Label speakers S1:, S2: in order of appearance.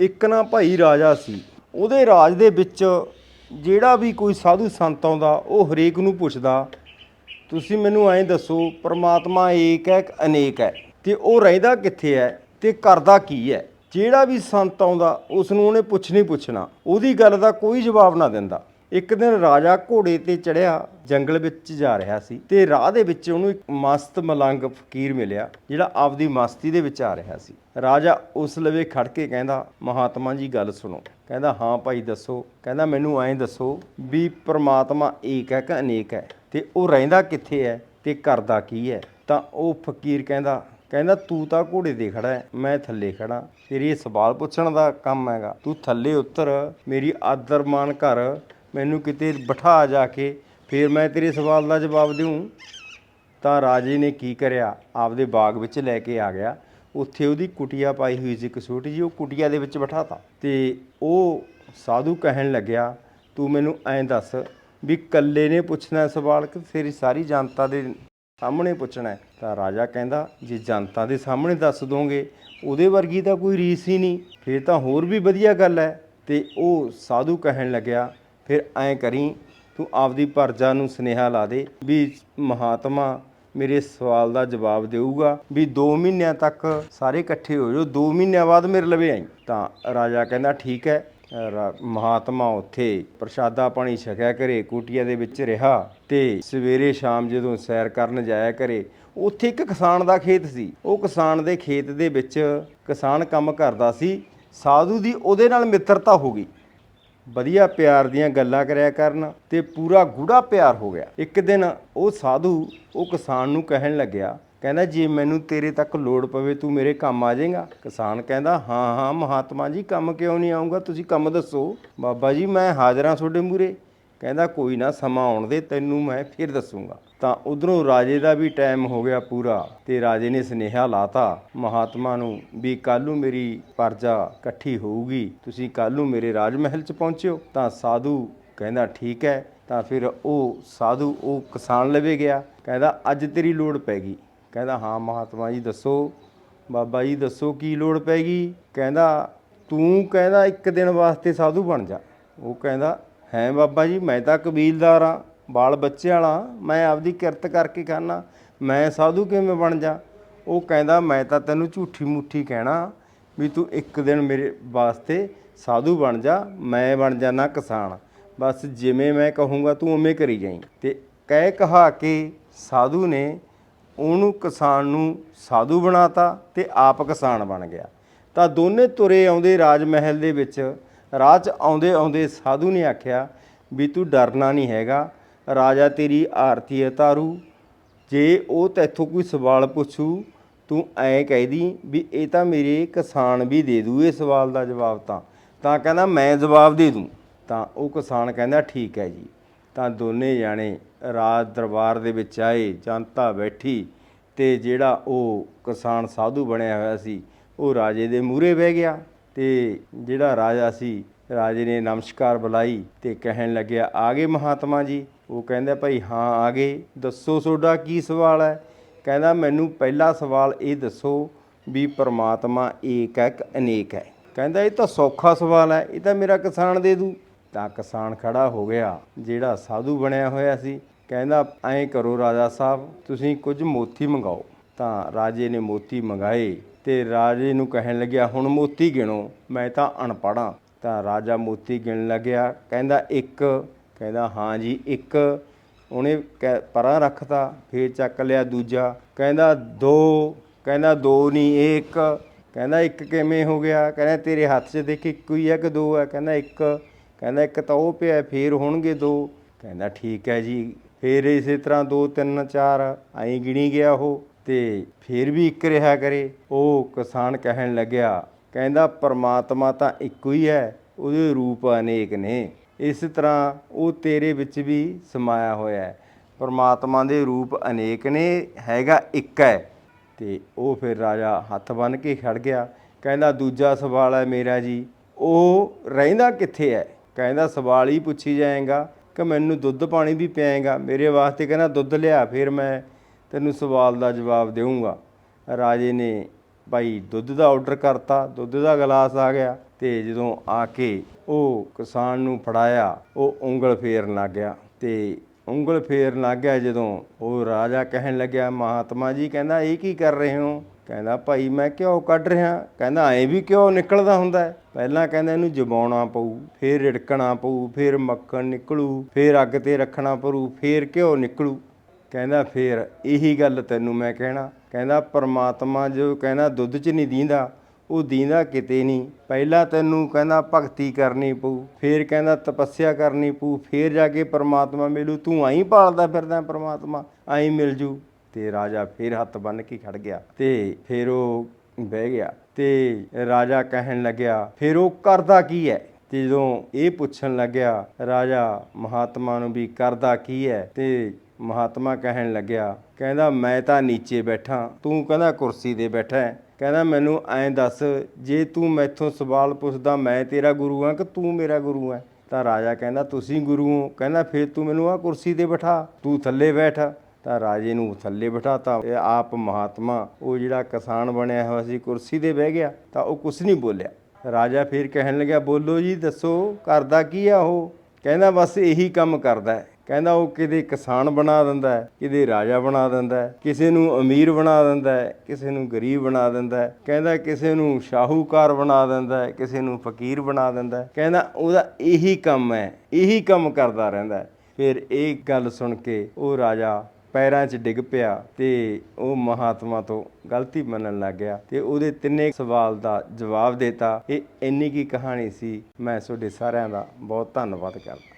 S1: ਇੱਕ ਨਾ ਭਾਈ ਰਾਜਾ ਸੀ। ਉਹਦੇ ਰਾਜ ਦੇ ਵਿੱਚ ਜਿਹੜਾ ਵੀ ਕੋਈ ਸਾਧੂ ਸੰਤ ਆਉਂਦਾ, ਉਹ ਹਰੇਕ ਨੂੰ ਪੁੱਛਦਾ, ਤੁਸੀਂ ਮੈਨੂੰ ਐਂ ਦੱਸੋ, ਪ੍ਰਮਾਤਮਾ ਏਕ ਹੈ ਕਿ ਅਨੇਕ ਹੈ? ਤੇ ਉਹ ਰਹਿੰਦਾ ਕਿੱਥੇ ਹੈ ਤੇ ਕਰਦਾ ਕੀ ਹੈ? ਜਿਹੜਾ ਵੀ ਸੰਤ ਆਉਂਦਾ ਉਸ ਨੂੰ ਉਹਨੇ ਨਹੀਂ ਪੁੱਛਣਾ। ਉਹਦੀ ਗੱਲ ਦਾ ਕੋਈ ਜਵਾਬ ਨਾ ਦਿੰਦਾ। ਇੱਕ ਦਿਨ ਰਾਜਾ ਘੋੜੇ ਤੇ ਚੜਿਆ, ਜੰਗਲ ਵਿੱਚ ਜਾ ਰਿਹਾ ਸੀ ਤੇ ਰਾਹ ਦੇ ਵਿੱਚ ਉਹਨੂੰ ਇੱਕ ਮਸਤ ਮਲੰਗ ਫਕੀਰ ਮਿਲਿਆ, ਜਿਹੜਾ ਆਪਦੀ ਮਸਤੀ ਦੇ ਵਿੱਚ ਆ ਰਿਹਾ ਸੀ। ਰਾਜਾ ਉਸ ਲਵੇ ਖੜ ਕੇ ਕਹਿੰਦਾ, ਮਹਾਤਮਾ ਜੀ, ਗੱਲ ਸੁਣੋ। ਕਹਿੰਦਾ, ਹਾਂ ਭਾਈ, ਦੱਸੋ। ਕਹਿੰਦਾ, ਮੈਨੂੰ ਐਂ ਦੱਸੋ ਵੀ ਪ੍ਰਮਾਤਮਾ ਏਕ ਹੈ ਕਿ ਅਨੇਕ ਹੈ? ਤੇ ਉਹ ਰਹਿੰਦਾ ਕਿੱਥੇ ਹੈ ਤੇ ਕਰਦਾ ਕੀ ਹੈ? ਤਾਂ ਉਹ ਫਕੀਰ ਕਹਿੰਦਾ ਕਹਿੰਦਾ, ਤੂੰ ਤਾਂ ਘੋੜੇ ਤੇ ਖੜਾ ਹੈ, ਮੈਂ ਥੱਲੇ ਖੜਾ ਤੇਰੀ ਇਹ ਸਵਾਲ ਪੁੱਛਣ ਦਾ ਕੰਮ ਹੈਗਾ। ਤੂੰ ਥੱਲੇ ਉਤਰ, ਮੇਰੀ ਆਦਰ ਮਾਨ ਕਰ ਮੈਨੂੰ ਕਿਤੇ ਬਿਠਾ ਜਾ ਕੇ ਫਿਰ ਮੈਂ ਤੇਰੇ ਸਵਾਲ ਦਾ ਜਵਾਬ ਦੇਵਾਂ ਤਾਂ ਰਾਜੇ ਨੇ ਕੀ ਕਰਿਆ? ਆਪਦੇ ਬਾਗ ਵਿੱਚ ਲੈ ਕੇ ਆ ਗਿਆ। ਉੱਥੇ ਉਹਦੀ ਕੁਟੀਆ ਪਾਈ ਹੋਈ ਸੀ ਇੱਕ ਛੋਟੀ ਜਿਹੀ, ਉਹ ਕੁਟੀਆ ਦੇ ਵਿੱਚ ਬਿਠਾਤਾ। ਤੇ ਉਹ ਸਾਧੂ ਕਹਿਣ ਲੱਗਿਆ, ਤੂੰ ਮੈਨੂੰ ਐਂ ਦੱਸ ਵੀ ਕੱਲੇ ਨੇ ਪੁੱਛਣਾ ਸਵਾਲ ਕਿ ਤੇਰੀ ਸਾਰੀ ਜਨਤਾ ਦੇ ਸਾਹਮਣੇ ਪੁੱਛਣਾ ਤਾਂ ਰਾਜਾ ਕਹਿੰਦਾ, ਜੇ ਜਨਤਾ ਦੇ ਸਾਹਮਣੇ ਦੱਸ ਦੋਗੇ, ਉਹਦੇ ਵਰਗੀ ਤਾਂ ਕੋਈ ਰੀਸ ਹੀ ਨਹੀਂ। ਫਿਰ ਤਾਂ ਹੋਰ ਵੀ ਵਧੀਆ ਗੱਲ ਹੈ। ਤੇ ਉਹ ਸਾਧੂ ਕਹਿਣ ਲੱਗਿਆ ਫਿਰ ਐਂ ਕਰੀ, ਤੂੰ ਆਪਦੀ ਪਰਜਾ ਨੂੰ ਸੁਨੇਹਾ ਲਾ ਦੇ ਵੀ ਮਹਾਤਮਾ ਮੇਰੇ ਸਵਾਲ ਦਾ ਜਵਾਬ ਦੇਊਗਾ ਵੀ 2 ਮਹੀਨਿਆਂ ਤੱਕ ਸਾਰੇ ਇਕੱਠੇ ਹੋ ਜਾਓ 2 ਮਹੀਨਿਆਂ ਬਾਅਦ ਮੇਰੇ ਲਵੇ ਆਈ। ਤਾਂ ਰਾਜਾ ਕਹਿੰਦਾ, ਠੀਕ ਹੈ। ਰਾ- ਮਹਾਤਮਾ ਉੱਥੇ ਪ੍ਰਸ਼ਾਦਾ ਪਾਣੀ ਛਕਿਆ ਕਰੇ ਕੁਟੀਆ ਦੇ ਵਿੱਚ ਰਿਹਾ ਤੇ ਸਵੇਰੇ ਸ਼ਾਮ ਜਦੋਂ ਸੈਰ ਕਰਨ ਜਾਇਆ ਕਰੇ ਉੱਥੇ ਇੱਕ ਕਿਸਾਨ ਦਾ ਖੇਤ ਸੀ। ਉਹ ਕਿਸਾਨ ਦੇ ਖੇਤ ਦੇ ਵਿੱਚ ਕਿਸਾਨ ਕੰਮ ਕਰਦਾ ਸੀ। ਸਾਧੂ ਦੀ ਉਹਦੇ ਨਾਲ ਮਿੱਤਰਤਾ ਹੋ ਗਈ। ਵਧੀਆ ਪਿਆਰ ਦੀਆਂ ਗੱਲਾਂ ਕਰਿਆ ਕਰਨ ਤੇ ਪੂਰਾ ਗੂੜਾ ਪਿਆਰ ਹੋ ਗਿਆ। ਇੱਕ ਦਿਨ ਉਹ ਸਾਧੂ ਉਹ ਕਿਸਾਨ ਨੂੰ ਕਹਿਣ ਲੱਗਿਆ, ਕਹਿੰਦਾ, ਜੇ ਮੈਨੂੰ ਤੇਰੇ ਤੱਕ ਲੋੜ ਪਵੇ ਤੂੰ ਮੇਰੇ ਕੰਮ ਆ ਜਾਏਗਾ। ਕਿਸਾਨ ਕਹਿੰਦਾ, ਹਾਂ ਹਾਂ, ਮਹਾਤਮਾ ਜੀ, ਕੰਮ ਕਿਉਂ ਨਹੀਂ ਆਉਂਗਾ ਤੁਸੀਂ ਕੰਮ ਦੱਸੋ। ਬਾਬਾ ਜੀ, ਮੈਂ ਹਾਜ਼ਰ ਹਾਂ ਤੁਹਾਡੇ ਮੂਰੇ ਕਹਿੰਦਾ, ਕੋਈ ਨਾ, ਸਮਾਂ ਆਉਣ ਦੇ, ਤੈਨੂੰ ਮੈਂ ਫਿਰ ਦੱਸੂਗਾ। ਤਾਂ ਉਧਰੋਂ ਰਾਜੇ ਦਾ ਵੀ ਟਾਈਮ ਹੋ ਗਿਆ ਪੂਰਾ ਤੇ ਰਾਜੇ ਨੇ ਸੁਨੇਹਾ ਲਾਤਾ, ਮਹਾਤਮਾ ਨੂੰ ਵੀ ਕੱਲ ਨੂੰ ਮੇਰੀ ਪਰਜਾ ਇਕੱਠੀ ਹੋਊਗੀ। ਤੁਸੀਂ ਕੱਲ ਨੂੰ ਮੇਰੇ ਰਾਜ ਮਹਿਲ 'ਚ ਪਹੁੰਚਿਓ। ਤਾਂ ਸਾਧੂ ਕਹਿੰਦਾ, ਠੀਕ ਹੈ। ਤਾਂ ਫਿਰ ਉਹ ਸਾਧੂ, ਉਹ ਕਿਸਾਨ ਲਵੇ ਗਿਆ। ਕਹਿੰਦਾ, ਅੱਜ ਤੇਰੀ ਲੋੜ ਪੈ ਗਈ। ਕਹਿੰਦਾ, ਹਾਂ ਮਹਾਤਮਾ ਜੀ, ਦੱਸੋ। ਬਾਬਾ ਜੀ, ਦੱਸੋ ਕੀ ਲੋੜ ਪੈ ਗਈ? ਕਹਿੰਦਾ, ਤੂੰ ਕਹਿੰਦਾ ਇੱਕ ਦਿਨ ਵਾਸਤੇ ਸਾਧੂ ਬਣ ਜਾ। ਉਹ ਕਹਿੰਦਾ, ਹੈ ਬਾਬਾ ਜੀ, ਮੈਂ ਤਾਂ ਕਬੀਲਦਾਰ ਆ ਬਾਲ ਬੱਚੇ ਵਾਲਾ, ਮੈਂ ਆਪਦੀ ਕਿਰਤ ਕਰਕੇ ਖਾਨਾ ਮੈਂ ਸਾਧੂ ਕਿਵੇਂ ਬਣ ਜਾ? ਉਹ ਕਹਿੰਦਾ, ਮੈਂ ਤਾਂ ਤੈਨੂੰ ਝੂਠੀ ਮੁੱਠੀ ਕਹਿਣਾ ਵੀ ਤੂੰ ਇੱਕ ਦਿਨ ਮੇਰੇ ਵਾਸਤੇ ਸਾਧੂ ਬਣ ਜਾ, ਮੈਂ ਬਣ ਜਾਣਾ ਕਿਸਾਨ। ਬਸ ਜਿਵੇਂ ਮੈਂ ਕਹੂੰਗਾ, ਤੂੰ ਉਵੇਂ ਕਰੀ ਜਾਈਂ। ਤੇ ਕਹਿ ਕਹਾ ਕੇ ਸਾਧੂ ਨੇ ਉਹਨੂੰ ਕਿਸਾਨ ਨੂੰ ਸਾਧੂ ਬਣਾਤਾ ਤੇ ਆਪ ਕਿਸਾਨ ਬਣ ਗਿਆ। ਤਾਂ ਦੋਨੇ ਤੁਰੇ ਆਉਂਦੇ ਰਾਜ ਮਹਿਲ ਦੇ ਵਿੱਚ। ਰਾਹ 'ਚ ਆਉਂਦੇ ਆਉਂਦੇ ਸਾਧੂ ਨੇ ਆਖਿਆ ਵੀ ਤੂੰ ਡਰਨਾ ਨਹੀਂ ਹੈਗਾ ਰਾਜਾ ਤੇਰੀ ਆਰਤੀ ਹੈ ਤਾਰੂ। ਜੇ ਉਹ ਤੈਥੋਂ ਕੋਈ ਸਵਾਲ ਪੁੱਛੂ, ਤੂੰ ਐਂ ਕਹਿਦੀ ਵੀ ਇਹ ਤਾਂ ਮੇਰੇ ਕਿਸਾਨ ਵੀ ਦੇ ਦੂ, ਇਹ ਸਵਾਲ ਦਾ ਜਵਾਬ ਤਾਂ। ਤਾਂ ਕਹਿੰਦਾ, ਮੈਂ ਜਵਾਬ ਦੇ ਦੂੰ। ਤਾਂ ਉਹ ਕਿਸਾਨ ਕਹਿੰਦਾ, ਠੀਕ ਹੈ ਜੀ। ਤਾਂ ਦੋਨੇ ਜਾਣੇ ਰਾਜ ਦਰਬਾਰ ਦੇ ਵਿੱਚ ਆਏ, ਜਨਤਾ ਬੈਠੀ ਤੇ ਜਿਹੜਾ ਉਹ ਕਿਸਾਨ ਸਾਧੂ ਬਣਿਆ ਹੋਇਆ ਸੀ, ਉਹ ਰਾਜੇ ਦੇ ਮੂਹਰੇ ਬਹਿ ਗਿਆ ਤੇ ਜਿਹੜਾ ਰਾਜਾ ਸੀ, ਰਾਜੇ ਨੇ ਨਮਸਕਾਰ ਬੁਲਾਈ ਤੇ ਕਹਿਣ ਲੱਗਿਆ, ਆ ਗਏ ਮਹਾਤਮਾ ਜੀ। ਉਹ ਕਹਿੰਦਾ ਭਾਈ, ਹਾਂ, ਆ ਗਏ। ਦੱਸੋ ਤੁਹਾਡਾ ਕੀ ਸਵਾਲ ਹੈ? ਕਹਿੰਦਾ, ਮੈਨੂੰ ਪਹਿਲਾ ਸਵਾਲ ਇਹ ਦੱਸੋ ਵੀ ਪਰਮਾਤਮਾ ਏਕ ਹੈ ਕਿ ਅਨੇਕ ਹੈ? ਕਹਿੰਦਾ, ਇਹ ਤਾਂ ਸੌਖਾ ਸਵਾਲ ਹੈ। ਇਹ ਤਾਂ ਮੇਰਾ ਕਿਸਾਨ ਦੇ ਦੂ। ਤਾਂ ਕਿਸਾਨ ਖੜਾ ਹੋ ਗਿਆ, ਜਿਹੜਾ ਸਾਧੂ ਬਣਿਆ ਹੋਇਆ ਸੀ। ਕਹਿੰਦਾ, ਐਂ ਕਰੋ ਰਾਜਾ ਸਾਹਿਬ, ਤੁਸੀਂ ਕੁਝ ਮੋਤੀ ਮੰਗਾਓ। ਤਾਂ ਰਾਜੇ ਨੇ ਮੋਤੀ ਮੰਗਾਏ ਤੇ ਰਾਜੇ ਨੂੰ ਕਹਿਣ ਲੱਗਿਆ, ਹੁਣ ਮੋਤੀ ਗਿਣੋ, ਮੈਂ ਤਾਂ ਅਨਪੜ੍ਹਾਂ ਤਾਂ ਰਾਜਾ ਮੋਤੀ ਗਿਣ ਲੱਗਿਆ, ਕਹਿੰਦਾ, ਇੱਕ ਕਹਿੰਦਾ, ਹਾਂ ਜੀ, ਇੱਕ ਉਹਨੇ ਕਹਿ- ਪਰਾਂ ਰੱਖਤਾ, ਫੇਰ ਚੱਕ ਲਿਆ ਦੂਜਾ। ਕਹਿੰਦਾ, ਦੋ। ਕਹਿੰਦਾ, ਦੋ ਨਹੀਂ ਇੱਕ। ਕਹਿੰਦਾ, ਇੱਕ ਕਿਵੇਂ ਹੋ ਗਿਆ? ਕਹਿੰਦਾ, ਤੇਰੇ ਹੱਥ 'ਚ ਦੇਖ ਇੱਕੋ ਹੀ ਹੈ ਕਿ ਦੋ ਹੈ ਕਹਿੰਦਾ, ਇੱਕ। ਕਹਿੰਦਾ, ਇੱਕ ਤਾਂ ਉਹ ਪਿਆ, ਫੇਰ ਹੋਣਗੇ ਦੋ। ਕਹਿੰਦਾ, ਠੀਕ ਹੈ ਜੀ। ਫੇਰ ਇਸੇ ਤਰ੍ਹਾਂ 2 3 4 ਐਂ ਗਿਣੀ ਗਿਆ ਉਹ ਤੇ ਫੇਰ ਵੀ ਇੱਕ ਰਿਹਾ ਕਰੇ। ਉਹ ਕਿਸਾਨ ਕਹਿਣ ਲੱਗਿਆ, ਕਹਿੰਦਾ, ਪਰਮਾਤਮਾ ਤਾਂ ਇੱਕੋ ਹੀ ਹੈ, ਉਹਦੇ ਰੂਪ ਅਨੇਕ ਨੇ। ਇਸ ਤਰ੍ਹਾਂ ਉਹ ਤੇਰੇ ਵਿੱਚ ਵੀ ਸਮਾਇਆ ਹੋਇਆ ਹੈ। ਪਰਮਾਤਮਾ ਦੇ ਰੂਪ ਅਨੇਕ ਨੇ, ਹੈਗਾ ਇੱਕ ਹੈ। ਤੇ ਉਹ ਫਿਰ ਰਾਜਾ ਹੱਥ ਬੰਨ ਕੇ ਖੜ ਗਿਆ। ਕਹਿੰਦਾ, ਦੂਜਾ ਸਵਾਲ ਹੈ ਮੇਰਾ ਜੀ, ਉਹ ਰਹਿੰਦਾ ਕਿੱਥੇ ਹੈ? ਕਹਿੰਦਾ, ਸਵਾਲ ਹੀ ਪੁੱਛੀ ਜਾਏਗਾ ਕਿ ਮੈਨੂੰ ਦੁੱਧ ਪਾਣੀ ਵੀ ਪਿਆਏਗਾ। ਮੇਰੇ ਵਾਸਤੇ ਕਹਿੰਦਾ, ਦੁੱਧ ਲਿਆ, ਫਿਰ ਮੈਂ ਤੈਨੂੰ ਸਵਾਲ ਦਾ ਜਵਾਬ ਦੇਵਾਂਗਾ ਰਾਜੇ ਨੇ, ਭਾਈ, ਦੁੱਧ ਦਾ ਆਰਡਰ ਕਰਤਾ, ਦੁੱਧ ਦਾ ਗਲਾਸ ਆ ਗਿਆ। ਤੇ ਜਦੋਂ ਆ ਕੇ ਉਹ ਕਿਸਾਨ ਨੂੰ ਫੜਾਇਆ, ਉਹ ਉਂਗਲ ਫੇਰਨ ਲੱਗ ਗਿਆ। ਤੇ ਉਂਗਲ ਫੇਰਨ ਲੱਗ ਗਿਆ ਜਦੋਂ ਉਹ ਰਾਜਾ ਕਹਿਣ ਲੱਗਿਆ, ਮਹਾਤਮਾ ਜੀ, ਕਹਿੰਦਾ, ਇਹ ਕੀ ਕਰ ਰਹੇ ਹੋ? ਕਹਿੰਦਾ, ਭਾਈ, ਮੈਂ ਘਿਓ ਕੱਢ ਰਿਹਾ। ਕਹਿੰਦਾ, ਐ ਵੀ ਘਿਓ ਨਿਕਲਦਾ ਹੁੰਦਾ ਪਹਿਲਾਂ ਕਹਿੰਦਾ, ਇਹਨੂੰ ਜਬਾਉਣਾ ਪਊ, ਫੇਰ ਰਿੜਕਣਾ ਪਊ, ਫੇਰ ਮੱਖਣ ਨਿਕਲੂ, ਫੇਰ ਅੱਗ ਤੇ ਰੱਖਣਾ ਪਊ ਫੇਰ ਘਿਓ ਨਿਕਲੂ। ਕਹਿੰਦਾ, ਫੇਰ ਇਹੀ ਗੱਲ ਤੈਨੂੰ ਮੈਂ ਕਹਿਣਾ। ਕਹਿੰਦਾ, ਪਰਮਾਤਮਾ ਜੋ ਕਹਿੰਦਾ, ਦੁੱਧ 'ਚ ਨਹੀਂ ਦੀਂਦਾ ਉਹ ਦੀਂਦਾ ਕਿਤੇ ਨਹੀਂ। ਪਹਿਲਾਂ ਤੈਨੂੰ ਕਹਿੰਦਾ ਭਗਤੀ ਕਰਨੀ ਪਊ, ਫੇਰ ਕਹਿੰਦਾ ਤਪੱਸਿਆ ਕਰਨੀ ਪਊ, ਫੇਰ ਜਾ ਕੇ ਪਰਮਾਤਮਾ ਮਿਲੂ। ਤੂੰ ਆਈ ਪਾਲਦਾ ਫਿਰਦਾ ਪਰਮਾਤਮਾ, ਆਈ ਮਿਲ ਜੂ। ਤੇ ਰਾਜਾ ਫੇਰ ਹੱਥ ਬੰਨ ਕੇ ਖੜ ਗਿਆ ਤੇ ਫੇਰ ਉਹ ਬਹਿ ਗਿਆ ਤੇ ਰਾਜਾ ਕਹਿਣ ਲੱਗਿਆ, ਫੇਰ ਉਹ ਕਰਦਾ ਕੀ ਹੈ ਤੇ ਜਦੋਂ ਇਹ ਪੁੱਛਣ ਲੱਗਿਆ, ਰਾਜਾ ਮਹਾਤਮਾ ਨੂੰ ਵੀ, ਕਰਦਾ ਕੀ ਹੈ ਤੇ ਮਹਾਤਮਾ ਕਹਿਣ ਲੱਗਿਆ, ਕਹਿੰਦਾ, ਮੈਂ ਤਾਂ ਨੀਚੇ ਬੈਠਾ, ਤੂੰ ਕਹਿੰਦਾ ਕੁਰਸੀ ਤੇ ਬੈਠਾ ਹੈ। ਕਹਿੰਦਾ, ਮੈਨੂੰ ਐਂ ਦੱਸ, ਜੇ ਤੂੰ ਮੈਥੋਂ ਸਵਾਲ ਪੁੱਛਦਾ, ਮੈਂ ਤੇਰਾ ਗੁਰੂ ਆ ਕਿ ਤੂੰ ਮੇਰਾ ਗੁਰੂ ਹੈ? ਤਾਂ ਰਾਜਾ ਕਹਿੰਦਾ, ਤੁਸੀਂ ਗੁਰੂ ਹੋ। ਕਹਿੰਦਾ, ਫਿਰ ਤੂੰ ਮੈਨੂੰ ਆ ਕੁਰਸੀ ਤੇ ਬਿਠਾ, ਤੂੰ ਥੱਲੇ ਬੈਠ। ਤਾਂ ਰਾਜੇ ਨੂੰ ਥੱਲੇ ਬਿਠਾਤਾ ਇਹ ਆਪ ਮਹਾਤਮਾ, ਉਹ ਜਿਹੜਾ ਕਿਸਾਨ ਬਣਿਆ ਹੋਇਆ ਸੀ, ਕੁਰਸੀ ਤੇ ਬਹਿ ਗਿਆ, ਤਾਂ ਉਹ ਕੁਝ ਨਹੀਂ ਬੋਲਿਆ। ਰਾਜਾ ਫਿਰ ਕਹਿਣ ਲੱਗਿਆ, ਬੋਲੋ ਜੀ, ਦੱਸੋ ਕਰਦਾ ਕੀ ਆ ਉਹ? ਕਹਿੰਦਾ, ਬਸ ਇਹੀ ਕੰਮ ਕਰਦਾ ਹੈ। ਕਹਿੰਦਾ ਉਹ ਕਿਤੇ ਕਿਸਾਨ ਬਣਾ ਦਿੰਦਾ ਹੈ ਕਿਤੇ ਰਾਜਾ ਬਣਾ ਦਿੰਦਾ ਹੈ, ਕਿਸੇ ਨੂੰ ਅਮੀਰ ਬਣਾ ਦਿੰਦਾ ਹੈ, ਕਿਸੇ ਨੂੰ ਗਰੀਬ ਬਣਾ ਦਿੰਦਾ ਹੈ। ਕਹਿੰਦਾ ਕਿਸੇ ਨੂੰ ਸ਼ਾਹੂਕਾਰ ਬਣਾ ਦਿੰਦਾ ਹੈ, ਕਿਸੇ ਨੂੰ ਫਕੀਰ ਬਣਾ ਦਿੰਦਾ ਹੈ। ਕਹਿੰਦਾ ਉਹਦਾ ਇਹੀ ਕੰਮ ਹੈ, ਇਹੀ ਕੰਮ ਕਰਦਾ ਰਹਿੰਦਾ ਹੈ। ਫਿਰ ਇਹ ਗੱਲ ਸੁਣ ਕੇ ਉਹ ਰਾਜਾ ਪੈਰਾਂ 'ਚ ਡਿੱਗ ਪਿਆ ਤੇ ਉਹ ਮਹਾਤਮਾ ਤੋਂ ਗਲਤੀ ਮੰਨਣ ਲੱਗ ਗਿਆ ਤੇ ਉਹਦੇ ਤਿੰਨੇ ਸਵਾਲ ਦਾ ਜਵਾਬ ਦਿੱਤਾ। ਇਹ ਇੰਨੀ ਕੀ ਕਹਾਣੀ ਸੀ। ਮੈਂ ਤੁਹਾਡੇ ਸਾਰਿਆਂ ਦਾ ਬਹੁਤ ਧੰਨਵਾਦ ਕਰਦਾ।